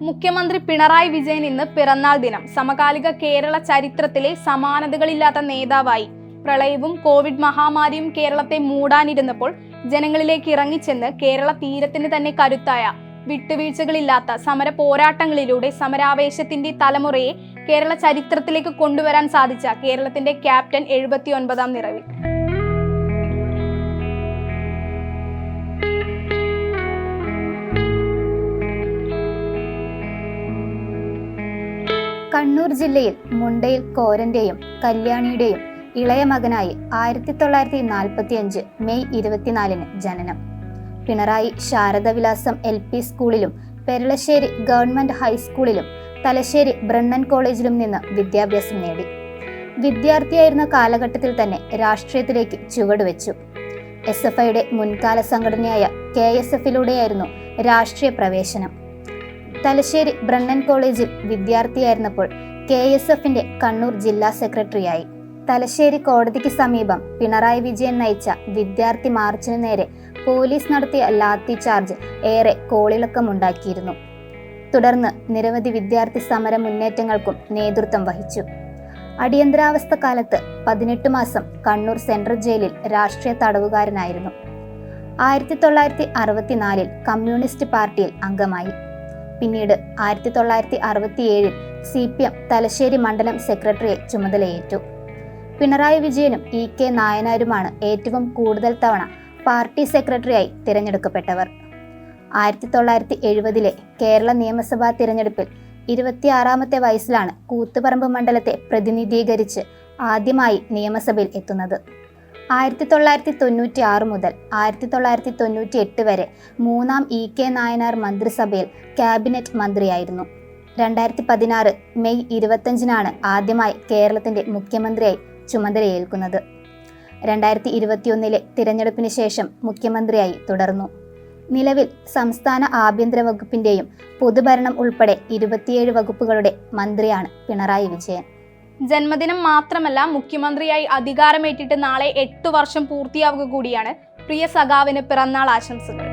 മുഖ്യമന്ത്രി പിണറായി വിജയൻ ഇന്ന് പിറന്നാൾ ദിനം. സമകാലിക കേരള ചരിത്രത്തിലെ സമാനതകളില്ലാത്ത നേതാവായി. പ്രളയവും കോവിഡ് മഹാമാരിയും കേരളത്തെ മൂടാനിരുന്നപ്പോൾ ജനങ്ങളിലേക്ക് ഇറങ്ങിച്ചെന്ന് കേരള തീരത്തിന് തന്നെ കരുത്തായ വിട്ടുവീഴ്ചകളില്ലാത്ത സമര പോരാട്ടങ്ങളിലൂടെ സമരാവേശത്തിന്റെ തലമുറയെ കേരള ചരിത്രത്തിലേക്ക് കൊണ്ടുവരാൻ സാധിച്ച കേരളത്തിന്റെ ക്യാപ്റ്റൻ എഴുപത്തിയൊൻപതാം നിറവിൽ. കണ്ണൂർ ജില്ലയിൽ മുണ്ടയിൽ കോരന്റെയും കല്യാണിയുടെയും ഇളയ മകനായി ആയിരത്തി തൊള്ളായിരത്തി നാൽപ്പത്തി അഞ്ച് മെയ് ഇരുപത്തിനാലിന് ജനനം. പിണറായി ശാരദവിലാസം എൽ പി സ്കൂളിലും പെരളശ്ശേരി ഗവൺമെന്റ് ഹൈസ്കൂളിലും തലശ്ശേരി ബ്രണ്ണൻ കോളേജിലും നിന്ന് വിദ്യാഭ്യാസം നേടി. വിദ്യാർത്ഥിയായിരുന്ന കാലഘട്ടത്തിൽ തന്നെ രാഷ്ട്രീയത്തിലേക്ക് ചുവടുവെച്ചു എസ് എഫ് ഐയുടെ മുൻകാല സംഘടനയായ കെ എസ് എഫിലൂടെയായിരുന്നു രാഷ്ട്രീയ പ്രവേശനം. തലശ്ശേരി ബ്രണ്ണൻ കോളേജിൽ വിദ്യാർത്ഥിയായിരുന്നപ്പോൾ കെ എസ് എഫിന്റെ കണ്ണൂർ ജില്ലാ സെക്രട്ടറിയായി. തലശ്ശേരി കോടതിക്ക് സമീപം പിണറായി വിജയൻ നയിച്ച വിദ്യാർത്ഥി മാർച്ചിനു നേരെ പോലീസ് നടത്തിയ ലാത്തി ചാർജ് ഏറെ കോളിളക്കമുണ്ടാക്കിയിരുന്നു. തുടർന്ന് നിരവധി വിദ്യാർത്ഥി സമര മുന്നേറ്റങ്ങൾക്കും നേതൃത്വം വഹിച്ചു. അടിയന്തരാവസ്ഥ കാലത്ത് പതിനെട്ട് മാസം കണ്ണൂർ സെൻട്രൽ ജയിലിൽ രാഷ്ട്രീയ തടവുകാരനായിരുന്നു. ആയിരത്തി തൊള്ളായിരത്തി അറുപത്തിനാലിൽ കമ്മ്യൂണിസ്റ്റ് പാർട്ടിയിൽ അംഗമായി. പിന്നീട് ആയിരത്തി തൊള്ളായിരത്തി അറുപത്തിയേഴിൽ സി പി എം തലശ്ശേരി മണ്ഡലം സെക്രട്ടറിയെ ചുമതലയേറ്റു. പിണറായി വിജയനും ഇ കെ നായനാരുമാണ് ഏറ്റവും കൂടുതൽ തവണ പാർട്ടി സെക്രട്ടറിയായി തിരഞ്ഞെടുക്കപ്പെട്ടവർ. ആയിരത്തി തൊള്ളായിരത്തി എഴുപതിലെ കേരള നിയമസഭാ തിരഞ്ഞെടുപ്പിൽ ഇരുപത്തിയാറാമത്തെ വയസ്സിലാണ് കൂത്തുപറമ്പ് മണ്ഡലത്തെ പ്രതിനിധീകരിച്ച് ആദ്യമായി നിയമസഭയിൽ എത്തുന്നത്. ആയിരത്തി തൊള്ളായിരത്തി തൊണ്ണൂറ്റി ആറ് മുതൽ ആയിരത്തി തൊള്ളായിരത്തി തൊണ്ണൂറ്റി എട്ട് വരെ മൂന്നാം ഇ കെ നായനാർ മന്ത്രിസഭയിൽ ക്യാബിനറ്റ് മന്ത്രിയായിരുന്നു. രണ്ടായിരത്തി പതിനാറ് മെയ് ഇരുപത്തഞ്ചിനാണ് ആദ്യമായി കേരളത്തിന്റെ മുഖ്യമന്ത്രിയായി ചുമതലയേൽക്കുന്നത്. രണ്ടായിരത്തി ഇരുപത്തിയൊന്നിലെ തിരഞ്ഞെടുപ്പിന് ശേഷം മുഖ്യമന്ത്രിയായി തുടർന്നു. നിലവിൽ സംസ്ഥാന ആഭ്യന്തര വകുപ്പിന്റെയും പൊതുഭരണം ഉൾപ്പെടെ ഇരുപത്തിയേഴ് വകുപ്പുകളുടെ മന്ത്രിയാണ് പിണറായി വിജയൻ. ജന്മദിനം മാത്രമല്ല മുഖ്യമന്ത്രിയായി അധികാരമേറ്റിട്ട് നാളെ എട്ടു വർഷം പൂർത്തിയാവുക കൂടിയാണ് പ്രിയ സഖാവിന് പിറന്നാൾ ആശംസകൾ.